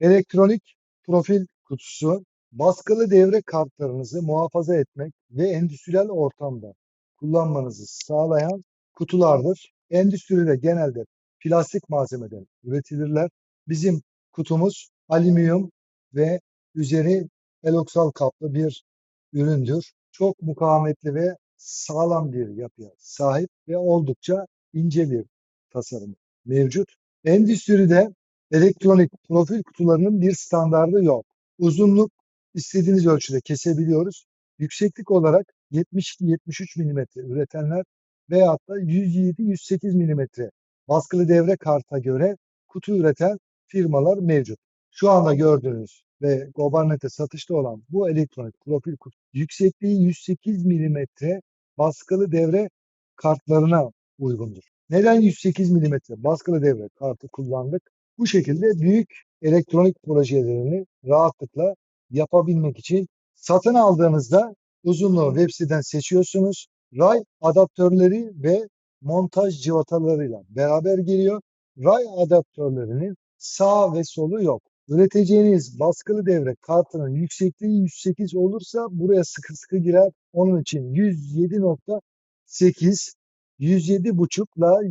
Elektronik profil kutusu baskılı devre kartlarınızı muhafaza etmek ve endüstriyel ortamda kullanmanızı sağlayan kutulardır. Endüstride genelde plastik malzemeden üretilirler. Bizim kutumuz alüminyum ve üzeri eloksal kaplı bir üründür. Çok mukavemetli ve sağlam bir yapıya sahip ve oldukça ince bir tasarım mevcut. Endüstride elektronik profil kutularının bir standardı yok. Uzunluk istediğiniz ölçüde kesebiliyoruz. Yükseklik olarak 72-73 mm üretenler veyahut da 107-108 mm baskılı devre karta göre kutu üreten firmalar mevcut. Şu anda gördüğünüz ve Gobarnet'e satışta olan bu elektronik profil kutu yüksekliği 108 mm baskılı devre kartlarına uygundur. Neden 108 mm baskılı devre kartı kullandık? Bu şekilde büyük elektronik projelerini rahatlıkla yapabilmek için satın aldığınızda uzunluğu web siteden seçiyorsunuz. Ray adaptörleri ve montaj cıvatalarıyla beraber geliyor. Ray adaptörlerinin sağ ve solu yok. Üreteceğiniz baskılı devre kartının yüksekliği 108 olursa buraya sıkı sıkı girer. Onun için 107.8 107.5 ile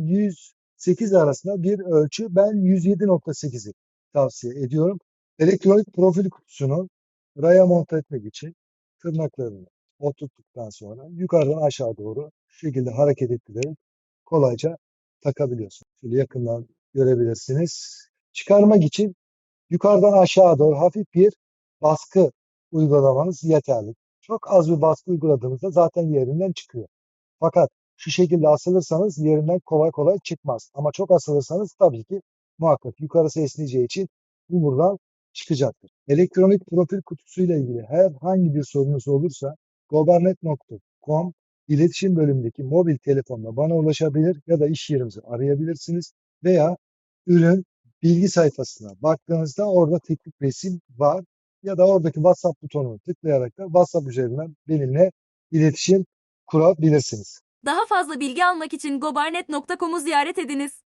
108 arasında bir ölçü. Ben 107.8'i tavsiye ediyorum. Elektronik profil kutusunu raya monte etmek için tırnaklarını oturttuktan sonra yukarıdan aşağı doğru şu şekilde hareket ettirerek kolayca takabiliyorsunuz. Şöyle yakından görebilirsiniz. Çıkarmak için yukarıdan aşağı doğru hafif bir baskı uygulamanız yeterli. Çok az bir baskı uyguladığınızda zaten yerinden çıkıyor. Fakat şu şekilde asılırsanız yerinden kolay kolay çıkmaz. Ama çok asılırsanız tabii ki muhakkak yukarısı esneyeceği için bu buradan çıkacaktır. Elektronik profil kutusuyla ilgili herhangi bir sorunuz olursa gobarnet.com iletişim bölümündeki mobil telefonla bana ulaşabilir ya da iş yerimizi arayabilirsiniz veya ürün bilgi sayfasına baktığınızda orada teknik resim var ya da oradaki WhatsApp butonunu tıklayarak da WhatsApp üzerinden benimle iletişim kurabilirsiniz. Daha fazla bilgi almak için gobarnet.com'u ziyaret ediniz.